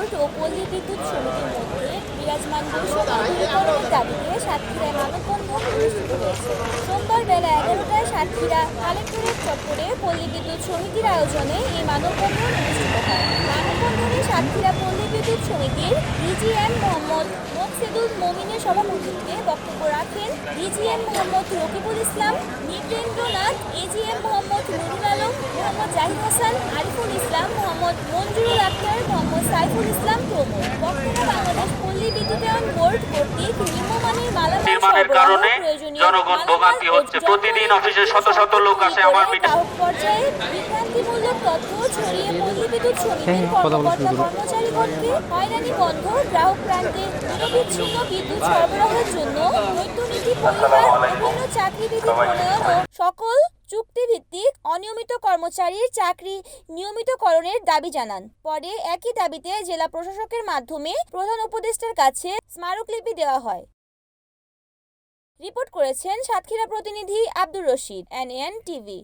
Court ও পল্লী বিদ্যুৎ সমিতির মধ্যে বিরাজমান বৈষম্য দাবিতে সাতক্ষীরায় মানববন্ধন অনুষ্ঠিত হয়েছে। সোমবার বেলা এগারোটায় সাতক্ষীরা কালেক্টরের চক্করে পল্লী বিদ্যুৎ সমিতির আয়োজনে এই মানববন্ধন অনুষ্ঠিত হয়। মানববন্ধনে সাতক্ষীরা পল্লী বিদ্যুৎ সমিতির ডিজিএম মোহাম্মদ মোকসেদুল মমিনের সভাপতিত্বে বক্তব্য রাখেন ডিজিএম মোহাম্মদ রকিবুল ইসলাম নিপেন্দ্রনাথ এজিএম মোহাম্মদ নুরুল আলম, মোহাম্মদ জাহিদ হাসান, আরিফুল ইসলাম, মোহাম্মদ মঞ্জুর আক্তার মোহাম্মদ সাইফুল ইসলাম প্রমুখ। বক্তব্য বাংলাদেশ পল্লী বিদ্যুতায়ন বোর্ড কর্তৃক নিম্নমানের মালামাল নির্মাণের কারণে জনগণ ভোগান্তি হচ্ছে। প্রতিদিন অফিসে শত শত লোক আসে আমার মিটিং- পর্যায়ে বিভ্রান্তিমূলক তথ্য ছড়িয়ে পল্লী বিদ্যুৎ সমিতির কর্মকর্তা কর্মচারীগণকে হয়রানি বন্ধ। গ্রাহক প্রান্তে নিরবিচ্ছিন্ন বিদ্যুৎ সরবরাহের জন্য নৈত্যনীতি পরিবার বিভিন্ন চাকরিবিধি প্রণয়ন ও সকল চুক্তিভিত্তিক অনিয়মিত কর্মচারীর চাকরি নিয়মিতকরণের দাবি জানান। পরে একই দাবিতে জেলা প্রশাসকের মাধ্যমে প্রধান উপদেষ্টার কাছে স্মারকলিপি দেওয়া হয়। রিপোর্ট করেছেন সাতক্ষীরা প্রতিনিধি Abdur Rashid N N TV.